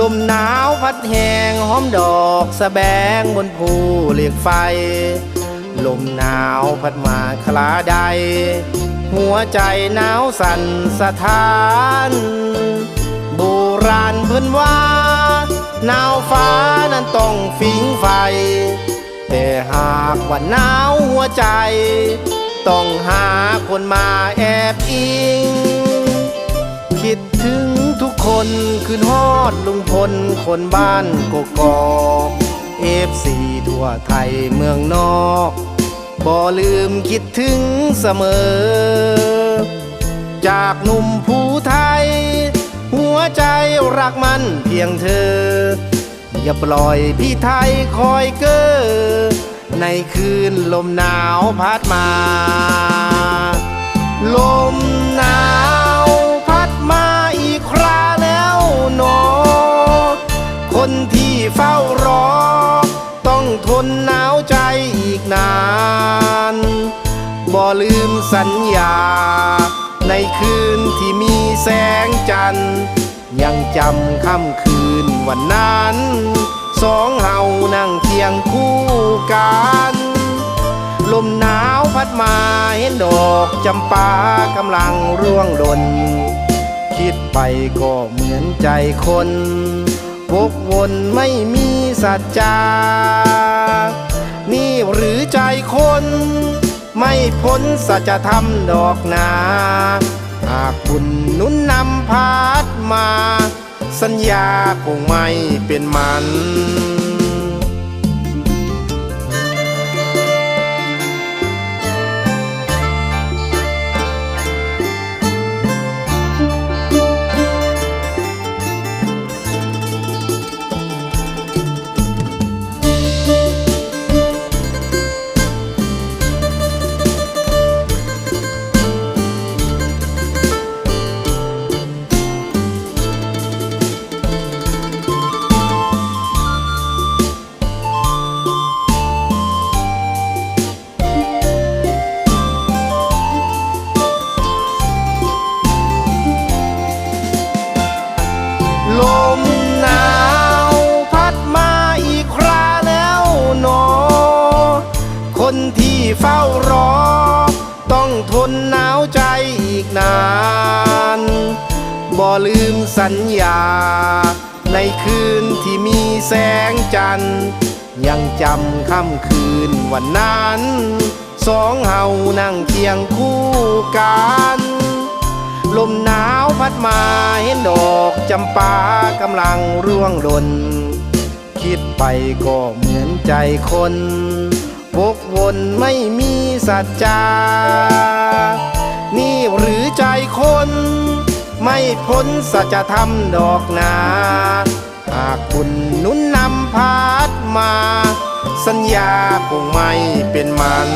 ลมหนาวพัดแหงหอมดอกสะแบงบนภูเหล็กไฟ ลมหนาวพัดมาคลาใด หัวใจหนาวสั่นสะท้านโบราณเพิ่นว่าหนาวฟ้านั้นต้องฟิงไฟ แต่หากว่าหนาวหัวใจ ต้องหาคนมาแอบอิง คิดถึง ทุกคนคืนฮอดลุงพลคนบ้านกกอกเอฟซีทั่วไทยเมืองนอกบ่ลืมคิดถึงเสมอ จากหนุ่มผู้ไทย หัวใจรักมันเพียงเธอ อย่าปล่อยพี่ไทยคอยเกอ้อในคืนลมหนาวพัดมา ที่เฝ้ารอ ต้องทนหนาวใจอีกนาน บ่ลืมสัญญา ในคืนที่มีแสงจันทร์ยังจำค่ำคืนวันนั้น สองเฮานั่งเคียงคู่กัน ลมหนาวพัดมาเห็นดอกจำปากำลังร่วงหล่น คิดไปก็เหมือนใจคน วกวนไม่มีสัจจา นี่หรือใจคน ไม่พ้นสัจธรรมดอกนา หากบุญนุนนำพาดมา สัญญาคงไม่เป็นมัน คนที่เฝ้ารอ ต้องทนหนาวใจอีกนาน บ่ลืมสัญญา ในคืนที่มีแสงจันทร์ยังจำค่ำคืนวันนั้น สองเฮานั่งเคียงคู่กัน ลมหนาวพัดมาเห็นดอกจำปากำลังร่วงหล่นคิดไปก็เหมือนใจคน วกวนไม่มีสัจจา นี่หรือใจคน ไม่พ้นสัจธรรมดอกนาหากคุณนุนนำพาดมา สัญญาคงไม่เป็นมัน